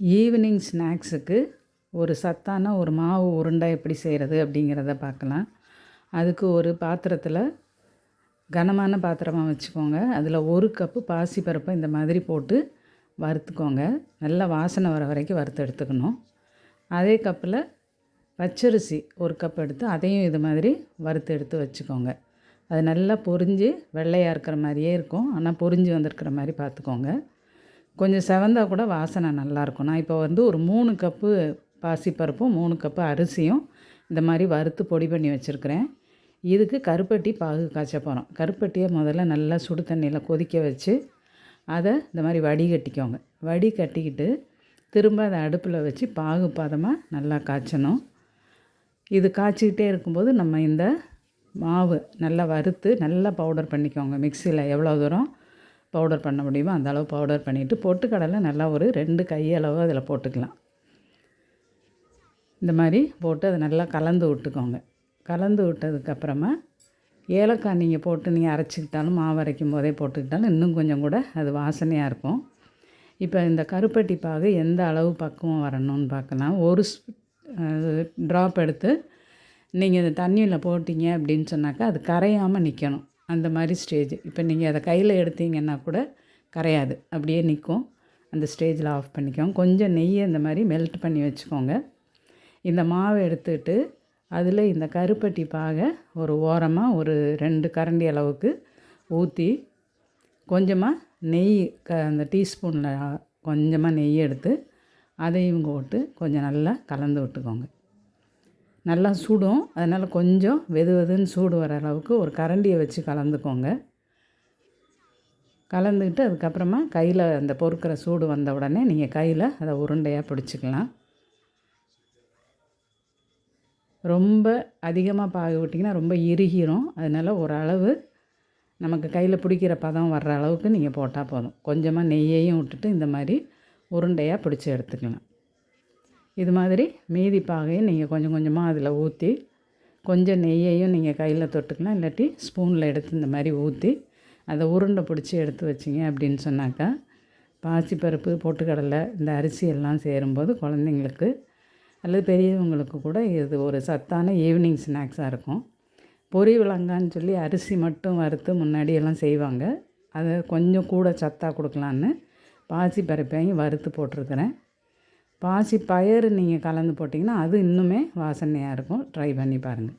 Evening ஸ்நாக்ஸுக்கு ஒரு சத்தான ஒரு மாவு உருண்டை எப்படி செய்கிறது அப்படிங்கிறத பார்க்கலாம். அதுக்கு ஒரு பாத்திரத்தில் கனமான பாத்திரமாக வச்சுக்கோங்க. அதில் ஒரு கப்பு பாசிப்பருப்பை இந்த மாதிரி போட்டு வறுத்துக்கோங்க. நல்லா வாசனை வர வரைக்கும் வறுத்து எடுத்துக்கணும். அதே கப்பில் பச்சரிசி ஒரு கப் எடுத்து அதையும் இது மாதிரி வறுத்து எடுத்து வச்சுக்கோங்க. அது நல்லா பொரிஞ்சு வெள்ளையாக இருக்கிற மாதிரியே இருக்கும். ஆனால் பொரிஞ்சு வந்திருக்கிற மாதிரி பார்த்துக்கோங்க. கொஞ்சம் செவந்தா கூட வாசனை நல்லாயிருக்கும் நான் இப்போ வந்து ஒரு மூணு கப்பு பாசிப்பருப்பும் மூணு கப்பு அரிசியும் இந்த மாதிரி வறுத்து பொடி பண்ணி வச்சுருக்கிறேன். இதுக்கு கருப்பட்டி பாகு காய்ச்ச போகிறோம் கருப்பட்டியை முதல்ல நல்லா சுடு தண்ணியில் கொதிக்க வச்சு அதை இந்த மாதிரி வடி கட்டிக்கோங்க வடி கட்டிக்கிட்டு திரும்ப அதை அடுப்பில் வச்சு பாகு பாதமாக நல்லா காய்ச்சணும். இது காய்ச்சிக்கிட்டே இருக்கும்போது நம்ம இந்த மாவு நல்லா வறுத்து நல்லா பவுடர் பண்ணிக்கோங்க மிக்சியில் எவ்வளோ தூரம். பவுடர் பண்ண முடியுமோ அந்த அளவு பவுடர் பண்ணிவிட்டு பொட்டுக்கடலை நல்லா ஒரு ரெண்டு கையளவு அதில் போட்டுக்கலாம். இந்த மாதிரி போட்டு அதை நல்லா கலந்து விட்டுக்கோங்க. கலந்து விட்டதுக்கப்புறமா ஏலக்காய் நீங்கள் போட்டு நீங்கள் அரைச்சிக்கிட்டாலும் மாவு அரைக்கும் போதே போட்டுக்கிட்டாலும் இன்னும் கொஞ்சம் கூட அது வாசனையாக இருக்கும். இப்போ இந்த கருப்பட்டி பாகு எந்த அளவு பக்குவம் வரணும்னு பார்க்கலாம். ஒரு ட்ராப் எடுத்து நீங்கள் இந்த தண்ணியில் போட்டிங்க அப்படின்னு சொன்னாக்கா அது கரையாமல் நிற்கணும் அந்த மாதிரி ஸ்டேஜ். இப்போ நீங்கள் அதை கையில் எடுத்தீங்கன்னா கூட கரையாது. அப்படியே நிற்கும் அந்த ஸ்டேஜில் ஆஃப் பண்ணிக்கோங்க. கொஞ்சம் நெய்யை இந்த மாதிரி மெல்ட் பண்ணி வச்சுக்கோங்க. இந்த மாவை எடுத்துக்கிட்டு அதில் இந்த கருப்பட்டி பாகை ஒரு ஓரமாக ஒரு ரெண்டு கரண்டி அளவுக்கு ஊற்றி கொஞ்சமாக நெய் க அந்த டீஸ்பூனில் கொஞ்சமாக நெய் எடுத்து அதையும் போட்டு கொஞ்சம் நல்லா கலந்து விட்டுக்கோங்க. நல்லா சுடும். அதனால் கொஞ்சம் வெது வெதுன்னு சூடு வர அளவுக்கு ஒரு கரண்டியை வச்சு கலந்துக்கோங்க. கலந்துக்கிட்டு அதுக்கப்புறமா கையில் அந்த பொறுக்கிற சூடு வந்த உடனே நீங்கள் கையில் அதை உருண்டையாக பிடிச்சிக்கலாம். ரொம்ப அதிகமாக பாக விட்டிங்கன்னா ரொம்ப இறுகிரும். அதனால் ஓரளவு நமக்கு கையில் பிடிக்கிற பதம் வர்ற அளவுக்கு நீங்கள் போட்டால் போதும். கொஞ்சமாக நெய்யையும் விட்டுட்டு இந்த மாதிரி உருண்டையாக பிடிச்சி எடுத்துக்கலாம். இது மாதிரி மீதி பாகையும் நீங்கள் கொஞ்சம் கொஞ்சமாக அதில் ஊற்றி கொஞ்சம் நெய்யையும் நீங்கள் கையில் தொட்டுக்கலாம். இல்லாட்டி ஸ்பூனில் எடுத்து இந்த மாதிரி ஊற்றி அதை உருண்டை பிடிச்சி எடுத்து வச்சிங்க அப்படின்னு சொன்னாக்கா பாசிப்பருப்பு பொட்டுக்கடலை இந்த அரிசி எல்லாம் சேரும்போது குழந்தைங்களுக்கு அல்லது பெரியவங்களுக்கு கூட இது ஒரு சத்தான ஈவினிங் ஸ்நாக்ஸாக இருக்கும். பொரி விளங்கான்னு சொல்லி அரிசி மட்டும் வறுத்து முன்னாடியெல்லாம் செய்வாங்க. அதை கொஞ்சம் கூட சத்தாக கொடுக்கலான்னு பாசிப்பருப்பையும் வறுத்து போட்டிருக்கிறேன். பாசி பயறு நீங்கள் கலந்து போட்டிங்கன்னா அது இன்னுமே வாசனையாக இருக்கும். ட்ரை பண்ணி பாருங்கள்